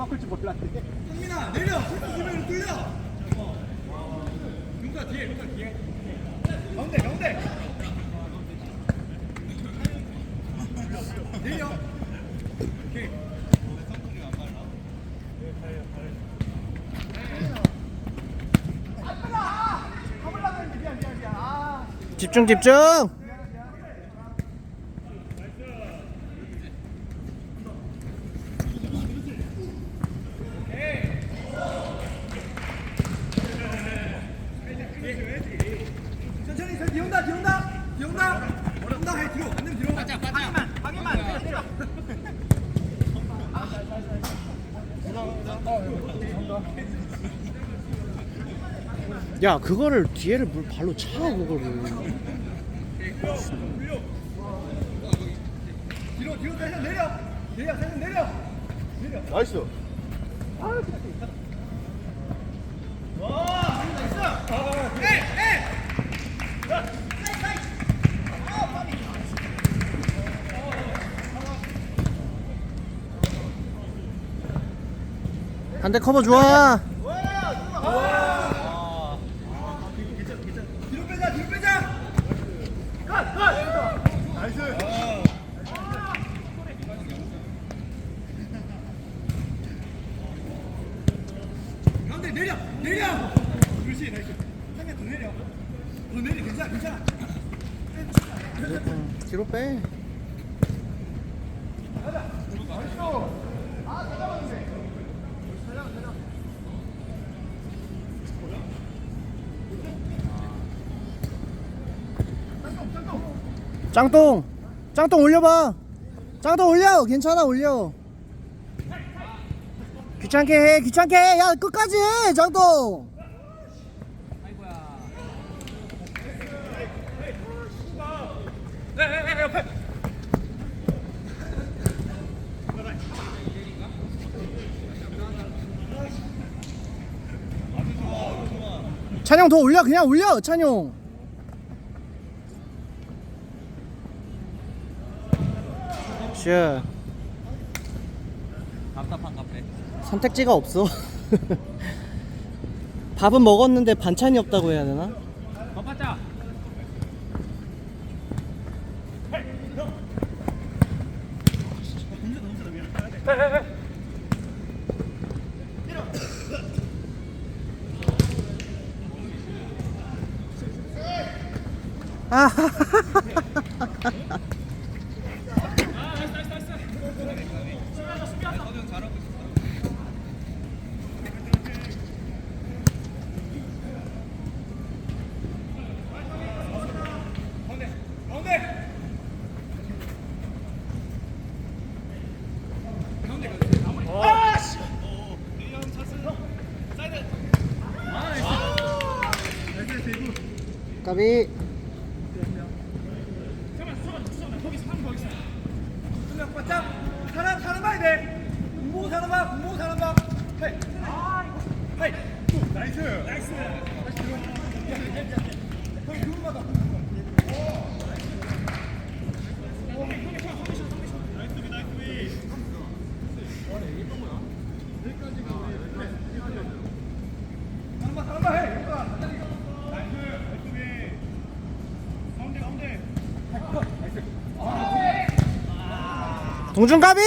바꿀 줄 몰랐네. 성민아 내려! 수비를 뚫려! 윤가 뒤에 윤가 뒤에? 가운데 가운데! 내려! 오케이. 집중 집중 뒤온다 뒤온다 뒤온다. 뒤온다 해 뒤로 안 되면 뒤로. 가자 방해만 방해만. 내려 야 그거를 뒤에를 물 발로 차 그거를. 뒤로 뒤로 살짝 내려. 내려 내려. 내려. 나이스. 반대 커버 좋아 뒤로 빼자 뒤로 빼자 나이스. 가운데 내려 내려 그렇지 나이스 한개 더 내려 더 내려 괜찮아 괜찮아 뒤로 빼. 짱똥 짱똥 올려봐. 짱똥 올려. 괜찮아 올려. 귀찮게 해 귀찮게 해야 끝까지 해 짱똥 찬영 더 올려 그냥 올려 찬용 슈 답답한 카페. 선택지가 없어 밥은 먹었는데 반찬이 없다고 해야 되나? 더 받자. 아 까비 그냥 바짝 사람 사람 봐야 돼 공보고 사람 봐 공보고 사람 봐 헤이 헤이 나이스 나이스 다시 들어 형이 그거 받아 사람 봐 사람 봐 해. 이거 봐. 가운데 가운데 까비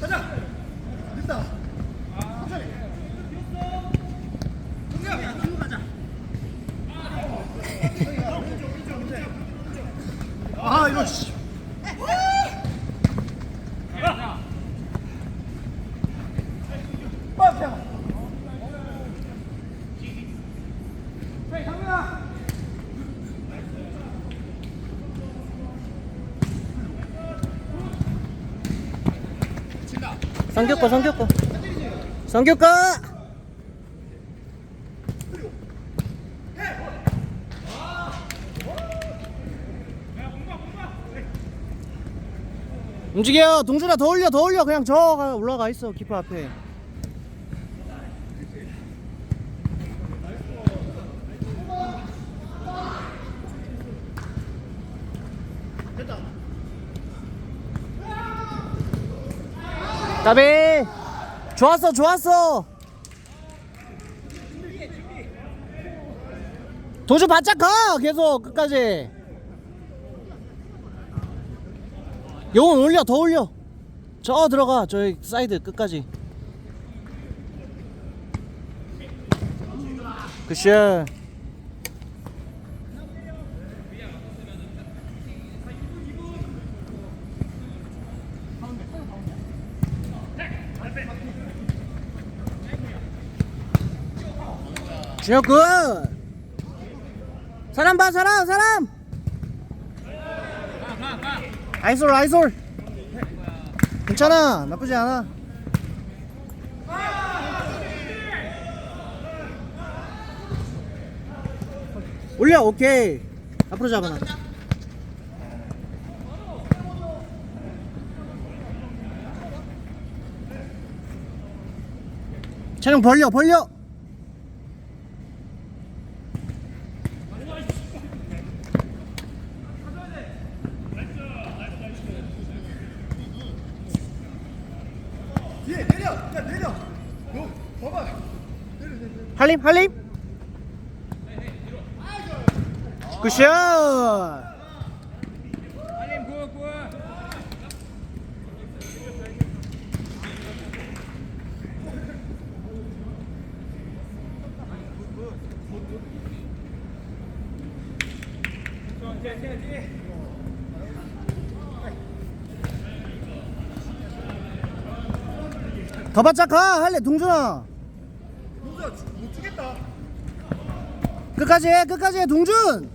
가자. 됐다. 천천히. 동경, 뒤로 가자. 아 이거 씨. 빨리 잡아. 헤이, 강민아. 성격과 성격과 성격과 움직여! 동준아 더 올려 더 올려. 그냥 저 가- 올라가 있어 키퍼 앞에 까비. 좋았어 좋았어. 도주 바짝 가 계속 끝까지. 영혼 올려 더 올려. 저 들어가 저기 사이드 끝까지. 굿샷 준혁 굿 사람 봐 사람 사람. 아이솔 아이솔. 괜찮아 나쁘지 않아. 올려 오케이. 앞으로 잡아놔. 차량 벌려 벌려 뒤에 내려 야 내려 너 봐봐 할림 할림. 굿샷. 더 바짝 가. 할래 동준아 못 주겠다 끝까지 해 끝까지 해 동준!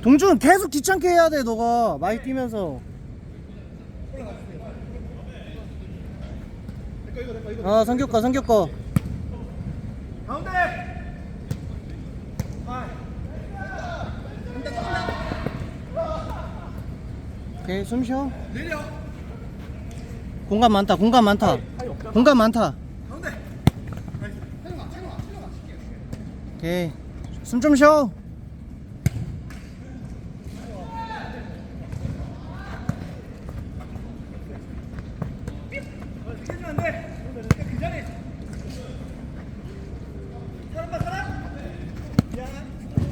동준 계속 귀찮게 해야 돼 너가. 많이 뛰면서. 아 성격과 성격과. 가운데 오케이 숨 쉬어. 내려 공간 많다 공간 많다. 공간 많다 가운데 오케이. 숨 좀 쉬어.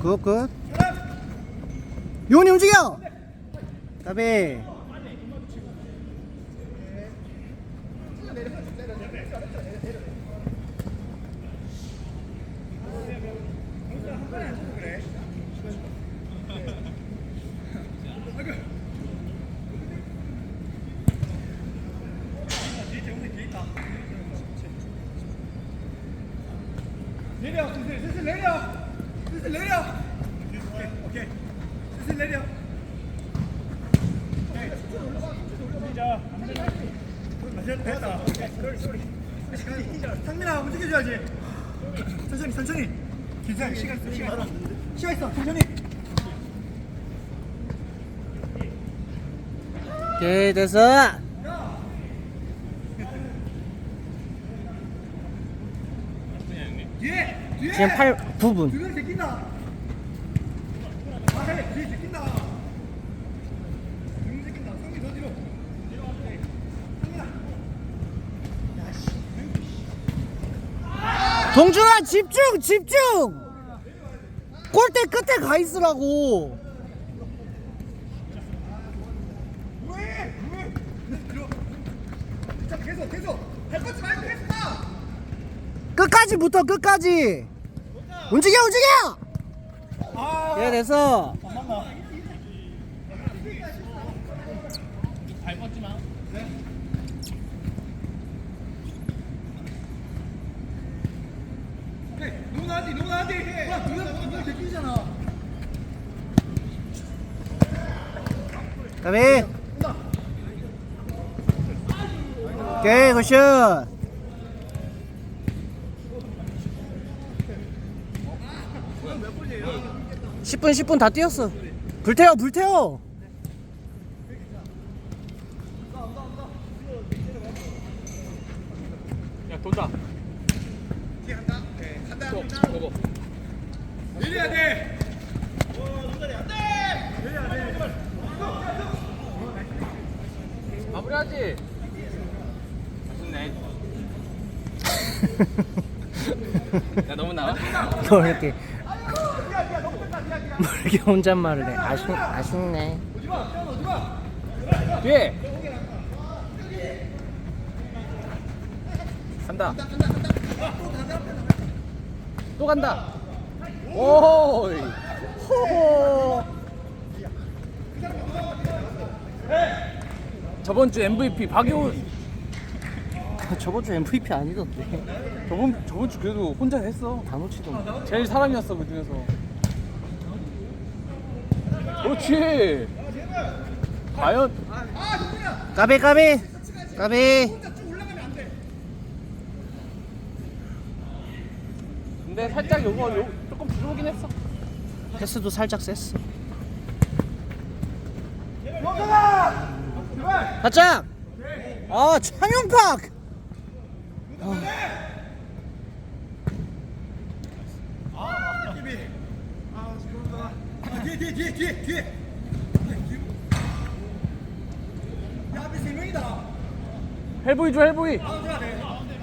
굿굿. 요원이 움직여. 까비 내려 슬슬 슬슬 내려. 슬슬 내려. 오케이 오케이. 슬슬 내려. 오케이. 됐다. 상민아 움직여줘야지. 천천히 천천히. 기상 시간 있어 시간 있어 시간 있어 천천히. 오케이 됐어 뒤에 뒤에 지금 8 9분 두명 제낀다 아해 뒤에 제낀다 두명 제낀다 상민 더 뒤로 상민아 동준아 집중 집중 골대 끝에 가 있으라고 계속, 계속. 할 거지 말고. 끝까지 붙어 끝까지 움직여 움직여 아, 예 됐어 발 뻗지 마. 오케이. 너무 나한테, 너무 나한테. 와, 누가 누가 제끼잖아. 까비 오케이 굿슛 10분 10분 다 뛰었어 불태워 불태워 야 돈다 또 먹어 내려야 돼. 마무리하지 야 너무 나와? 뭐 이렇게 뭐 이렇게 혼잣말을 해. 아쉽, 아쉽네. 뒤에! 간다. 또 간다. 오이. 호호. 저번 주 MVP 박효은 저번 주 MVP 아니던데. 저번 저번 주 그래도 혼자 했어. 다 놓치던데. 제일 사람이었어 그 중에서 그렇지. 과연? 까비 까비. 까비. 근데 살짝 요거 요, 조금 부족하긴 했어. 패스도 살짝 셌어. 가자! 아 창용팍 아, 뒤에 뒤에 뒤에 뒤에. 야 앞에 세 명이다. 헬보이 줘 헬보이 가운데 가야 돼. 가운데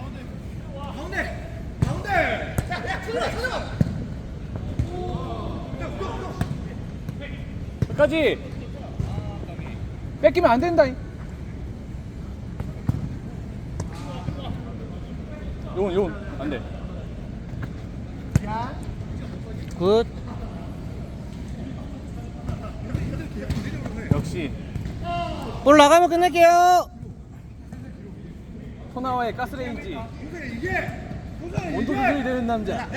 가운데. 야야 틀어 틀어. 끝까지 뺏기면 안 된다 요건 요건 안돼 굿 역시. 볼 나가면 끝낼게요. 토나와의 가스레인지. 온도. 조절이 되는 남자.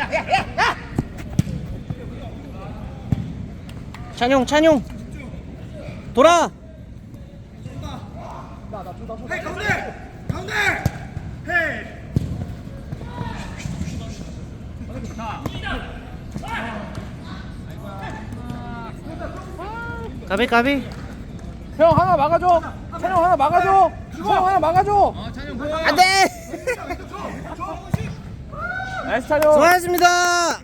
찬용 찬용. 돌아! 헤이 가운데! 가운데! 헤이! 까비 까비 형 하나 막아줘. 찬영 하나 막아줘. 찬영 하나 막아줘. 안돼! 나이스 찬영. 수고하셨습니다